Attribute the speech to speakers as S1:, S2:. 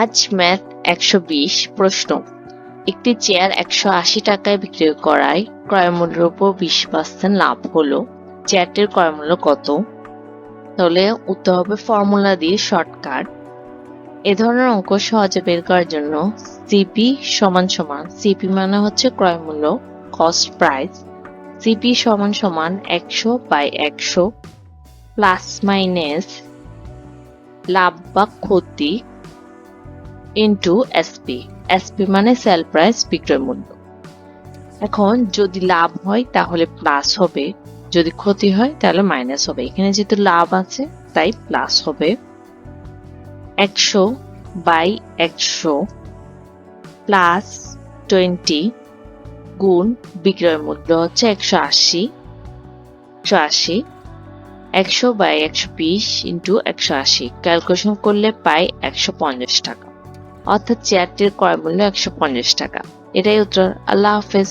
S1: আজ ম্যাথ একশো বিশ প্রশ্ন। একটি চেয়ার একশো আশি টাকায় বিক্রি করায় ক্রয় মূল্যের উপর বিশ পার্সেন্ট লাভ হলো। চেয়ারটির ক্রয় মূল্য কত? তাহলে উত্তর হবে ফর্মুলা দিয়ে শর্টকাট। এ ধরনের অঙ্ক সহজে বের করার জন্য সিপি সমান সমান সিপি মানে হচ্ছে ক্রয় মূল্য কস্ট প্রাইস সিপি সমান সমান একশো বাই একশো প্লাস মাইনাস লাভ বা ক্ষতি। ইন্টু এসপি এসপি মানে সেল প্রাইস বিক্রয় মূল্য। এখন যদি লাভ হয়, তাহলে প্লাস হবে। যদি ক্ষতি হয়, তাহলে মাইনাস হবে। এখানে যেহেতু লাভ আছে, তাই প্লাস হবে। একশো বাই একশো প্লাস টোয়েন্টি গুণ বিক্রয় মূল্য হচ্ছে একশো আশি। একশো আশি, একশো বাই একশো বিশ ইন্টু একশো আশি। ক্যালকুলেশন করলে পাই একশো পঞ্চাশ টাকা। অর্থাৎ চেয়ারটির ক্রয় মূল্য একশো পঞ্চাশ টাকা। এটাই উত্তর। আল্লাহ হাফেজ।